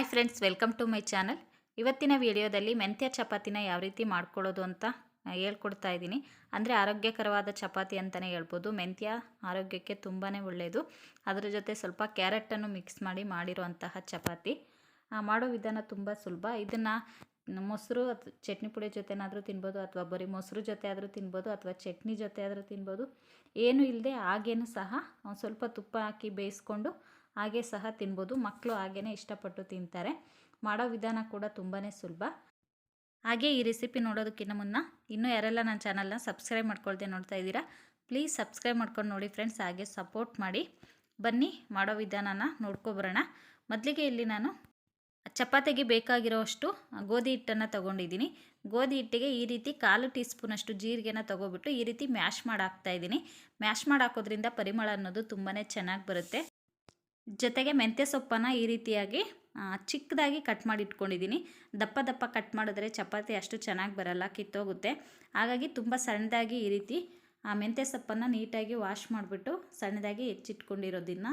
Hi friends, welcome to my channel. ಇವತ್ತಿನ ವಿಡಿಯೋದಲ್ಲಿ ಮೆಂತ್ಯ ಚಪಾತಿನ ಯಾವ ರೀತಿ ಮಾಡ್ಕೊಳ್ಳೋದು ಅಂತ ಹೇಳ್ಕೊಡ್ತಾ ಇದ್ದೀನಿ. ಅಂದರೆ ಆರೋಗ್ಯಕರವಾದ ಚಪಾತಿ ಅಂತಲೇ ಹೇಳ್ಬೋದು. ಮೆಂತ್ಯ ಆರೋಗ್ಯಕ್ಕೆ ತುಂಬಾ ಒಳ್ಳೆಯದು ಅದರ ಜೊತೆ ಸ್ವಲ್ಪ ಕ್ಯಾರೆಟನ್ನು ಮಿಕ್ಸ್ ಮಾಡಿ ಮಾಡಿರುವಂತಹ ಚಪಾತಿ. ಮಾಡೋ ವಿಧಾನ ತುಂಬ ಸುಲಭ. ಇದನ್ನು ಮೊಸರು ಅಥವಾ ಚಟ್ನಿ ಪುಡಿ ಜೊತೆನಾದರೂ ತಿನ್ಬೋದು ಅಥವಾ ಬರೀ ಮೊಸರು ಜೊತೆ ಆದರೂ ತಿನ್ಬೋದು ಅಥವಾ ಚಟ್ನಿ ಜೊತೆ ಆದರೂ ತಿನ್ಬೋದು. ಏನೂ ಇಲ್ಲದೆ ಹಾಗೇನು ಸಹ ಸ್ವಲ್ಪ ತುಪ್ಪ ಹಾಕಿ ಬೇಯಿಸ್ಕೊಂಡು ಹಾಗೆ ಸಹ ತಿನ್ಬೋದು. ಮಕ್ಕಳು ಹಾಗೇ ಇಷ್ಟಪಟ್ಟು ತಿಂತಾರೆ. ಮಾಡೋ ವಿಧಾನ ಕೂಡ ತುಂಬಾ ಸುಲಭ. ಹಾಗೆ ಈ ರೆಸಿಪಿ ನೋಡೋದಕ್ಕಿಂತ ಮುನ್ನ ಇನ್ನೂ ಯಾರೆಲ್ಲ ನನ್ನ ಚಾನಲ್ನ ಸಬ್ಸ್ಕ್ರೈಬ್ ಮಾಡ್ಕೊಳ್ದೆ ನೋಡ್ತಾ ಇದ್ದೀರಾ ಪ್ಲೀಸ್ ಸಬ್ಸ್ಕ್ರೈಬ್ ಮಾಡ್ಕೊಂಡು ನೋಡಿ ಫ್ರೆಂಡ್ಸ್ ಹಾಗೆ ಸಪೋರ್ಟ್ ಮಾಡಿ. ಬನ್ನಿ, ಮಾಡೋ ವಿಧಾನನ ನೋಡ್ಕೊಬರೋಣ. ಮೊದಲಿಗೆ ಇಲ್ಲಿ ನಾನು ಚಪಾತಿಗೆ ಬೇಕಾಗಿರೋಷ್ಟು ಗೋಧಿ ಹಿಟ್ಟನ್ನು ತೊಗೊಂಡಿದ್ದೀನಿ. ಗೋಧಿ ಹಿಟ್ಟಿಗೆ ಈ ರೀತಿ ಕಾಲು ಟೀ ಸ್ಪೂನಷ್ಟು ಜೀರಿಗೆನ ತೊಗೊಬಿಟ್ಟು ಈ ರೀತಿ ಮ್ಯಾಶ್ ಮಾಡಿ ಹಾಕ್ತಾಯಿದ್ದೀನಿ ಮ್ಯಾಶ್ ಮಾಡಿ ಹಾಕೋದ್ರಿಂದ ಪರಿಮಳ ಅನ್ನೋದು ತುಂಬಾ ಚೆನ್ನಾಗಿ ಬರುತ್ತೆ. ಜೊತೆಗೆ ಮೆಂತ್ಯ ಸೊಪ್ಪನ್ನು ಈ ರೀತಿಯಾಗಿ ಚಿಕ್ಕದಾಗಿ ಕಟ್ ಮಾಡಿ ಇಟ್ಕೊಂಡಿದ್ದೀನಿ ದಪ್ಪ ದಪ್ಪ ಕಟ್ ಮಾಡಿದ್ರೆ ಚಪಾತಿ ಅಷ್ಟು ಚೆನ್ನಾಗಿ ಬರಲ್ಲ, ಕಿತ್ತೋಗುತ್ತೆ. ಹಾಗಾಗಿ ತುಂಬ ಸಣ್ಣದಾಗಿ ಈ ರೀತಿ, ಆ, ಮೆಂತ್ಯ ಸೊಪ್ಪನ್ನು ನೀಟಾಗಿ ವಾಶ್ ಮಾಡಿಬಿಟ್ಟು ಸಣ್ಣದಾಗಿ ಹೆಚ್ಚಿಟ್ಕೊಂಡಿರೋದನ್ನು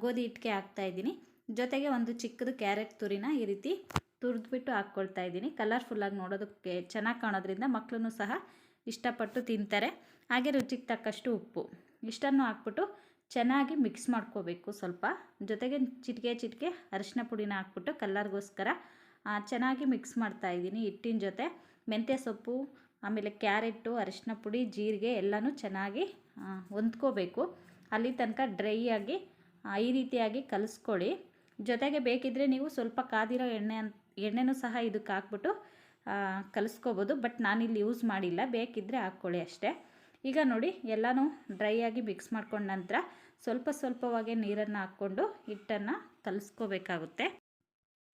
ಗೋಧಿ ಹಿಟ್ಟಿಗೆ ಹಾಕ್ತಾ ಇದ್ದೀನಿ. ಜೊತೆಗೆ ಒಂದು ಚಿಕ್ಕದು ಕ್ಯಾರೆಟ್ ತುರಿನ ಈ ರೀತಿ ತುರಿದ್ಬಿಟ್ಟು ಹಾಕ್ಕೊಳ್ತಾ ಇದ್ದೀನಿ. ಕಲರ್ಫುಲ್ಲಾಗಿ ನೋಡೋದಕ್ಕೆ ಚೆನ್ನಾಗಿ ಕಾಣೋದ್ರಿಂದ ಮಕ್ಕಳೂ ಸಹ ಇಷ್ಟಪಟ್ಟು ತಿಂತಾರೆ. ಹಾಗೆ ರುಚಿಗೆ ತಕ್ಕಷ್ಟು ಉಪ್ಪು. ಇಷ್ಟನ್ನು ಹಾಕ್ಬಿಟ್ಟು ಚೆನ್ನಾಗಿ ಮಿಕ್ಸ್ ಮಾಡ್ಕೋಬೇಕು ಸ್ವಲ್ಪ. ಜೊತೆಗೆ ಚಿಟಿಕೆ ಚಿಟಿಕೆ ಅರಿಶಿನ ಪುಡಿನ ಹಾಕ್ಬಿಟ್ಟು ಕಲ್ಲರ್ಗೋಸ್ಕರ ಚೆನ್ನಾಗಿ ಮಿಕ್ಸ್ ಮಾಡ್ತಾ ಇದ್ದೀನಿ ಹಿಟ್ಟಿನ ಜೊತೆ. ಮೆಂತ್ಯ ಸೊಪ್ಪು, ಆಮೇಲೆ ಕ್ಯಾರೆಟು, ಅರಿಶಿನ ಪುಡಿ, ಜೀರಿಗೆ ಎಲ್ಲನೂ ಚೆನ್ನಾಗಿ ಹೊಂದ್ಕೋಬೇಕು. ಅಲ್ಲಿ ತನಕ ಡ್ರೈ ಆಗಿ ಈ ರೀತಿಯಾಗಿ ಕಲಿಸ್ಕೊಳ್ಳಿ. ಜೊತೆಗೆ ಬೇಕಿದ್ದರೆ ನೀವು ಸ್ವಲ್ಪ ಕಾದಿರೋ ಎಣ್ಣೆ ಎಣ್ಣೆನೂ ಸಹ ಇದಕ್ಕೆ ಹಾಕ್ಬಿಟ್ಟು ಕಲಿಸ್ಕೋಬೋದು. ಬಟ್ ನಾನಿಲ್ಲಿ ಯೂಸ್ ಮಾಡಿಲ್ಲ. ಬೇಕಿದ್ದರೆ ಹಾಕ್ಕೊಳ್ಳಿ ಅಷ್ಟೇ. ಈಗ ನೋಡಿ ಎಲ್ಲನೂ ಡ್ರೈ ಆಗಿ ಮಿಕ್ಸ್ ಮಾಡ್ಕೊಂಡ ನಂತರ ಸ್ವಲ್ಪ ಸ್ವಲ್ಪವಾಗಿ ನೀರನ್ನು ಹಾಕ್ಕೊಂಡು ಹಿಟ್ಟನ್ನು ಕಲಿಸ್ಕೋಬೇಕಾಗುತ್ತೆ.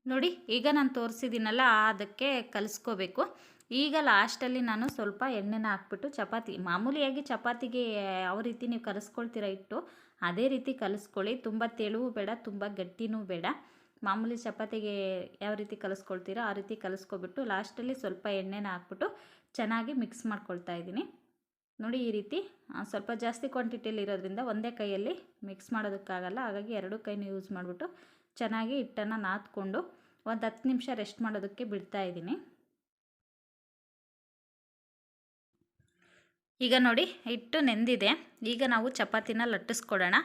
ನೋಡಿ ಈಗ ನಾನು ತೋರಿಸಿದ್ದೀನಲ್ಲ, ಅದಕ್ಕೆ ಕಲಿಸ್ಕೋಬೇಕು. ಈಗ ಲಾಸ್ಟಲ್ಲಿ ನಾನು ಸ್ವಲ್ಪ ಎಣ್ಣೆನ ಹಾಕ್ಬಿಟ್ಟು ಚಪಾತಿ, ಮಾಮೂಲಿಯಾಗಿ ಚಪಾತಿಗೆ ಯಾವ ರೀತಿ ನೀವು ಕಲಿಸ್ಕೊಳ್ತೀರ ಇಟ್ಟು ಅದೇ ರೀತಿ ಕಲಿಸ್ಕೊಳ್ಳಿ. ತುಂಬ ತೆಳುವು ಬೇಡ, ತುಂಬ ಗಟ್ಟಿನೂ ಬೇಡ. ಮಾಮೂಲಿ ಚಪಾತಿಗೆ ಯಾವ ರೀತಿ ಕಲಿಸ್ಕೊಳ್ತೀರೋ ಆ ರೀತಿ ಕಲಿಸ್ಕೊಬಿಟ್ಟು ಲಾಸ್ಟಲ್ಲಿ ಸ್ವಲ್ಪ ಎಣ್ಣೆನ ಹಾಕ್ಬಿಟ್ಟು ಚೆನ್ನಾಗಿ ಮಿಕ್ಸ್ ಮಾಡ್ಕೊಳ್ತಾ ಇದ್ದೀನಿ. ನೋಡಿ ಈ ರೀತಿ ಸ್ವಲ್ಪ ಜಾಸ್ತಿ ಕ್ವಾಂಟಿಟಿಯಲ್ಲಿ ಇರೋದ್ರಿಂದ ಒಂದೇ ಕೈಯಲ್ಲಿ ಮಿಕ್ಸ್ ಮಾಡೋದಕ್ಕಾಗಲ್ಲ. ಹಾಗಾಗಿ ಎರಡು ಕೈನೂ ಯೂಸ್ ಮಾಡಿಬಿಟ್ಟು ಚೆನ್ನಾಗಿ ಹಿಟ್ಟನ್ನು ನಾದ್ಕೊಂಡು ಒಂದು ಹತ್ತು ನಿಮಿಷ ರೆಸ್ಟ್ ಮಾಡೋದಕ್ಕೆ ಬಿಡ್ತಾ ಇದ್ದೀನಿ. ಈಗ ನೋಡಿ, ಹಿಟ್ಟು ನೆಂದಿದೆ. ಈಗ ನಾವು ಚಪಾತಿನ ಲಟ್ಟಿಸ್ಕೊಡೋಣ.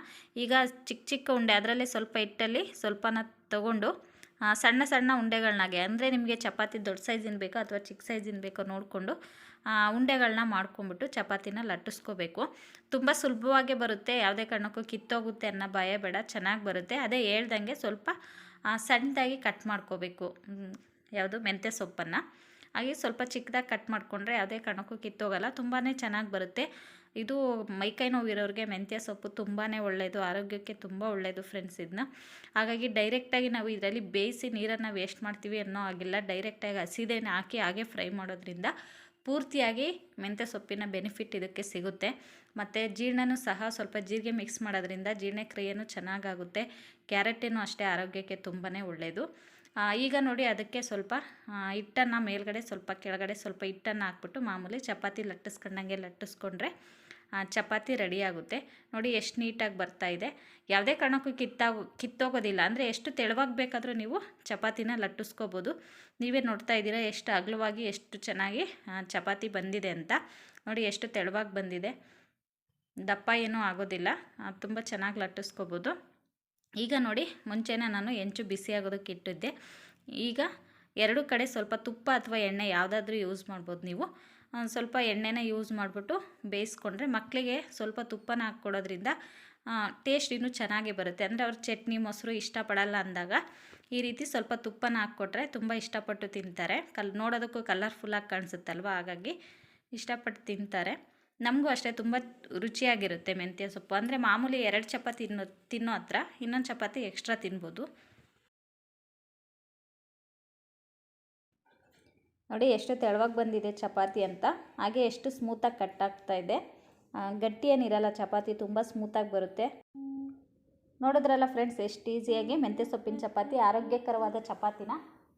ಈಗ ಚಿಕ್ಕ ಚಿಕ್ಕ ಉಂಡೆ, ಅದರಲ್ಲೇ ಸ್ವಲ್ಪ ಹಿಟ್ಟಲ್ಲಿ ಸ್ವಲ್ಪನ ತಗೊಂಡು ಸಣ್ಣ ಸಣ್ಣ ಉಂಡೆಗಳನ್ನಾಗೆ ಅಂದರೆ ನಿಮಗೆ ಚಪಾತಿ ದೊಡ್ಡ ಸೈಜಿನ ಬೇಕೋ ಅಥವಾ ಚಿಕ್ಕ ಸೈಜಿನ ಬೇಕೋ ನೋಡಿಕೊಂಡು ಉಂಡೆಗಳನ್ನ ಮಾಡ್ಕೊಂಬಿಟ್ಟು ಚಪಾತಿನ ಲಟ್ಟಿಸ್ಕೋಬೇಕು. ತುಂಬ ಸುಲಭವಾಗಿ ಬರುತ್ತೆ. ಯಾವುದೇ ಕಾರಣಕ್ಕೂ ಕಿತ್ತೋಗುತ್ತೆ ಅನ್ನೋ ಭಯ ಬೇಡ. ಚೆನ್ನಾಗಿ ಬರುತ್ತೆ. ಅದೇ ಹೇಳ್ದಂಗೆ ಸ್ವಲ್ಪ ಸಣ್ಣದಾಗಿ ಕಟ್ ಮಾಡ್ಕೋಬೇಕು. ಯಾವುದು? ಮೆಂತ್ಯ ಸೊಪ್ಪನ್ನು. ಹಾಗೆ ಸ್ವಲ್ಪ ಚಿಕ್ಕದಾಗಿ ಕಟ್ ಮಾಡಿಕೊಂಡ್ರೆ ಯಾವುದೇ ಕಾರಣಕ್ಕೂ ಕಿತ್ತೋಗಲ್ಲ. ತುಂಬಾ ಚೆನ್ನಾಗಿ ಬರುತ್ತೆ. ಇದು ಮೈಕೈ ನೋವಿರೋರಿಗೆ ಮೆಂತ್ಯ ಸೊಪ್ಪು ತುಂಬಾ ಒಳ್ಳೆಯದು ಆರೋಗ್ಯಕ್ಕೆ ತುಂಬ ಒಳ್ಳೆಯದು ಫ್ರೆಂಡ್ಸ್ ಇದನ್ನ ಹಾಗಾಗಿ ಡೈರೆಕ್ಟಾಗಿ ನಾವು ಇದರಲ್ಲಿ ಬೇಯಿಸಿ ನೀರನ್ನು ವೇಸ್ಟ್ ಮಾಡ್ತೀವಿ ಅನ್ನೋ ಆಗಿಲ್ಲ ಡೈರೆಕ್ಟಾಗಿ ಹಸಿದೇನೆ ಹಾಕಿ ಹಾಗೆ ಫ್ರೈ ಮಾಡೋದ್ರಿಂದ ಪೂರ್ತಿಯಾಗಿ ಮೆಂತ್ಯ ಸೊಪ್ಪಿನ ಬೆನಿಫಿಟ್ ಇದಕ್ಕೆ ಸಿಗುತ್ತೆ. ಮತ್ತು ಜೀರ್ಣನೂ ಸಹ ಸ್ವಲ್ಪ ಜೀರಿಗೆ ಮಿಕ್ಸ್ ಮಾಡೋದ್ರಿಂದ ಜೀರ್ಣಕ್ರಿಯೆನೂ ಚೆನ್ನಾಗಾಗುತ್ತೆ. ಕ್ಯಾರೆಟೇನು ಅಷ್ಟೇ ಆರೋಗ್ಯಕ್ಕೆ ತುಂಬಾ ಒಳ್ಳೆಯದು ಈಗ ನೋಡಿ ಅದಕ್ಕೆ ಸ್ವಲ್ಪ ಹಿಟ್ಟನ್ನು ಮೇಲ್ಗಡೆ ಸ್ವಲ್ಪ ಕೆಳಗಡೆ ಸ್ವಲ್ಪ ಹಿಟ್ಟನ್ನು ಹಾಕ್ಬಿಟ್ಟು ಮಾಮೂಲಿ ಚಪಾತಿ ಲಟ್ಟಿಸ್ಕೊಂಡಂಗೆ ಲಟ್ಟಿಸ್ಕೊಂಡ್ರೆ ಚಪಾತಿ ರೆಡಿ ಆಗುತ್ತೆ. ನೋಡಿ ಎಷ್ಟು ನೀಟಾಗಿ ಬರ್ತಾ ಇದೆ. ಯಾವುದೇ ಕಾರಣಕ್ಕೂ ಕಿತ್ತಾಗೋ, ಕಿತ್ತೋಗೋದಿಲ್ಲ. ಅಂದರೆ ಎಷ್ಟು ತೆಳುವಾಗಿ ಬೇಕಾದರೂ ನೀವು ಚಪಾತಿನ ಲಟ್ಟಿಸ್ಕೋಬೋದು. ನೀವೇ ನೋಡ್ತಾ ಇದ್ದೀರಾ ಎಷ್ಟು ಅಗಲವಾಗಿ, ಎಷ್ಟು ಚೆನ್ನಾಗಿ ಚಪಾತಿ ಬಂದಿದೆ ಅಂತ. ನೋಡಿ ಎಷ್ಟು ತೆಳುವಾಗಿ ಬಂದಿದೆ. ದಪ್ಪ ಏನೂ ಆಗೋದಿಲ್ಲ. ತುಂಬ ಚೆನ್ನಾಗಿ ಲಟ್ಟಿಸ್ಕೋಬೋದು. ಈಗ ನೋಡಿ, ಮುಂಚೆನೇ ನಾನು ಹೆಂಚು ಬಿಸಿ ಆಗೋದಕ್ಕೆ ಇಟ್ಟಿದ್ದೆ. ಈಗ ಎರಡು ಕಡೆ ಸ್ವಲ್ಪ ತುಪ್ಪ ಅಥವಾ ಎಣ್ಣೆ ಯಾವುದಾದ್ರೂ ಯೂಸ್ ಮಾಡ್ಬೋದು ನೀವು. ಸ್ವಲ್ಪ ಎಣ್ಣೆನ ಯೂಸ್ ಮಾಡಿಬಿಟ್ಟು ಬೇಯಿಸ್ಕೊಂಡ್ರೆ ಮಕ್ಕಳಿಗೆ ಸ್ವಲ್ಪ ತುಪ್ಪನ ಹಾಕ್ಕೊಡೋದ್ರಿಂದ ಟೇಸ್ಟ್ ಇನ್ನೂ ಚೆನ್ನಾಗಿ ಬರುತ್ತೆ. ಅಂದರೆ ಅವ್ರ ಚಟ್ನಿ, ಮೊಸರು ಇಷ್ಟಪಡಲ್ಲ ಅಂದಾಗ ಈ ರೀತಿ ಸ್ವಲ್ಪ ತುಪ್ಪನ ಹಾಕ್ಕೊಟ್ರೆ ತುಂಬ ಇಷ್ಟಪಟ್ಟು ತಿಂತಾರೆ. ಕಲ್, ನೋಡೋದಕ್ಕೂ ಕಲರ್ಫುಲ್ಲಾಗಿ ಕಾಣಿಸುತ್ತಲ್ವ? ಹಾಗಾಗಿ ಇಷ್ಟಪಟ್ಟು ತಿಂತಾರೆ. ನಮಗೂ ಅಷ್ಟೇ ತುಂಬ ರುಚಿಯಾಗಿರುತ್ತೆ ಮೆಂತ್ಯ ಸೊಪ್ಪು. ಅಂದರೆ ಮಾಮೂಲಿ ಎರಡು ಚಪಾತಿ ತಿನ್ನೋ ತಿನ್ನೋ ಹತ್ರ ಇನ್ನೊಂದು ಚಪಾತಿ ಎಕ್ಸ್ಟ್ರಾ ತಿನ್ಬೋದು. ನೋಡಿ, ಎಷ್ಟು ತೆಳುವಾಗಿ ಬಂದಿದೆ ಚಪಾತಿ ಅಂತ. ಹಾಗೆ ಎಷ್ಟು ಸ್ಮೂತಾಗಿ ಕಟ್ ಆಗ್ತಾ ಇದೆ. ಗಟ್ಟಿ ಏನಿರಲ್ಲ ಚಪಾತಿ ತುಂಬ ಸ್ಮೂತಾಗಿ ಬರುತ್ತೆ. ನೋಡಿದ್ರಲ್ಲ ಫ್ರೆಂಡ್ಸ್ ಎಷ್ಟು ಈಸಿಯಾಗಿ ಮೆಂತ್ಯ ಸೊಪ್ಪಿನ ಚಪಾತಿ ಆರೋಗ್ಯಕರವಾದ ಚಪಾತಿನ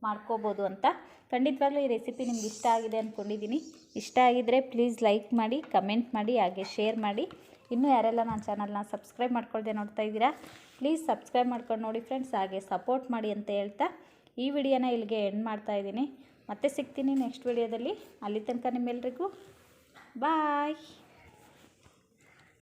ಮಾಡ್ಕೋಬೋದು ಅಂತ. ಖಂಡಿತವಾಗ್ಲೂ ಈ ರೆಸಿಪಿ ನಿಮ್ಗೆ ಇಷ್ಟ ಆಗಿದೆ ಅಂದ್ಕೊಂಡಿದ್ದೀನಿ ಇಷ್ಟ ಆಗಿದ್ದರೆ ಪ್ಲೀಸ್ ಲೈಕ್ ಮಾಡಿ ಕಮೆಂಟ್ ಮಾಡಿ, ಹಾಗೆ ಶೇರ್ ಮಾಡಿ. ಇನ್ನೂ ಯಾರೆಲ್ಲ ನನ್ನ ಚಾನಲ್ನ ಸಬ್ಸ್ಕ್ರೈಬ್ ಮಾಡ್ಕೊಳ್ದೆ ನೋಡ್ತಾ ಇದ್ದೀರಾ ಪ್ಲೀಸ್ ಸಬ್ಸ್ಕ್ರೈಬ್ ಮಾಡ್ಕೊಂಡು ನೋಡಿ ಫ್ರೆಂಡ್ಸ್ ಹಾಗೆ ಸಪೋರ್ಟ್ ಮಾಡಿ ಅಂತ ಹೇಳ್ತಾ ಈ ವಿಡಿಯೋನ ಇಲ್ಲಿಗೆ ಎಂಡ್ ಮಾಡ್ತಾ ಇದ್ದೀನಿ. ಮತ್ತೆ ಸಿಗ್ತೀನಿ ನೆಕ್ಸ್ಟ್ ವಿಡಿಯೋದಲ್ಲಿ ಅಲ್ಲಿ ತನಕ ನಿಮ್ಮೆಲ್ರಿಗೂ ಬಾಯ್